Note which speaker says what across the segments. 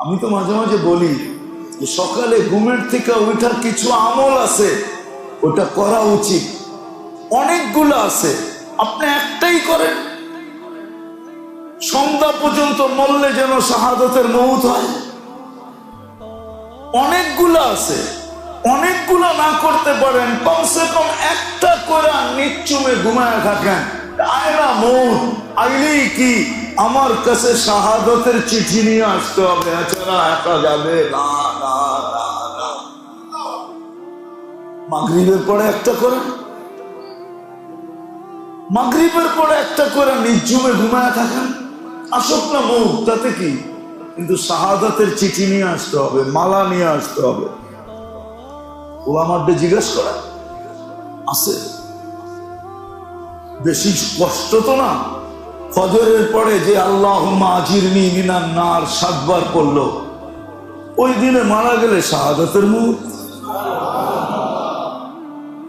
Speaker 1: আমি তো মাঝে মাঝে বলি যে সকালে ঘুমের থেকে ওইটার কিছু আমল আছে, ওটা করা উচিত। অনেকগুলো আছে। আপনি একটাই করেন। সন্ধ্যা পর্যন্ত মরলে যেন শাহাদতের মৌত হয়। অনেকগুলো আছে। অনেকগুলো না করতে পারেন, কমসে কম একটা করে নিচ্চুমে ঘুমায় থাকেন। আয়না মৌত আইলেই কি? আমার কাছে শাহাদতের চিঠি নিয়ে আসতে হবে। এছাড়া একা যাবে, না মাগরিবের পরে একটা করেন মাগরিবের পরে একটা করে নির্জুমে ঘুমায় থাকেন। আসুক না মুখ, তাতে কি? কিন্তু শাহাদাতের চিঠি নিয়ে আসতে হবে, মালা নিয়ে আসতে হবে। ও আমার জিজ্ঞেস করা আছে? বেশি কষ্ট তো না। ফজরের পরে যে আল্লাহ আজিরনি মিনার নার সাতবার পড়ল, ওই দিনে মারা গেলে শাহাদতের মুখ।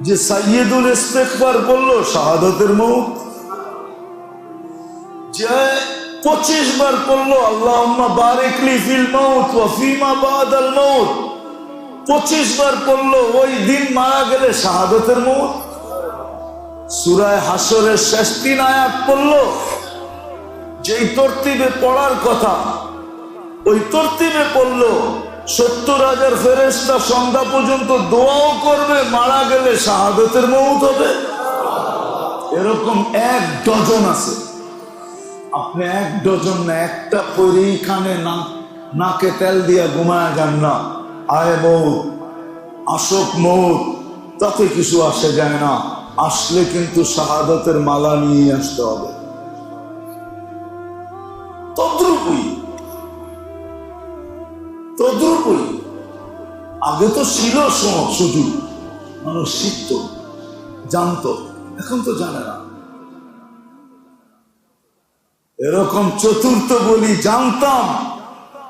Speaker 1: যে সাইয়েদুল ইস্তেকবার বলল শাহাদতের মুখ। যে পঁচিশ বার পড়ল আল্লাহ বারেকলি ফিল মৌত ওয়াফিমা বাদ আল মৌত পঁচিশ বার পড়ল, ওই দিন মারা গেলে শাহাদতের মুখ। সুরায় হাসরের শেষ তিন আয়াত পড়ল। যেই তরতিবে পড়ার কথা, ওই তরতিবে পড়ল, সত্তর হাজার ফেরেস্তা সন্ধ্যা পর্যন্ত দোয়াও করবে, মারা গেলে শাহাদতের মৌত হবে। এরকম এক ডজন আছে। আপনি এক ডজন না, একটা পরেই খানে না, নাকে তেল দিয়া ঘুমায় যান না। আয় মৌত, আসক মৌত, তাতে কিছু আসে যায় না। আসলে কিন্তু শাহাদতের মালা নিয়ে আসতে হবে। তদ্রুপই তদ্রুপই আগে তো ছিল সুযোগ মানুষ শিখত, জানতো, এখন তো জানে না। এরকম চতুর্থ বলি জানতাম,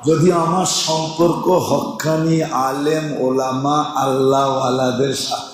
Speaker 1: যদি আমার সম্পর্ক হক্কানি আলেম, ওলামা আল্লাহ সাথে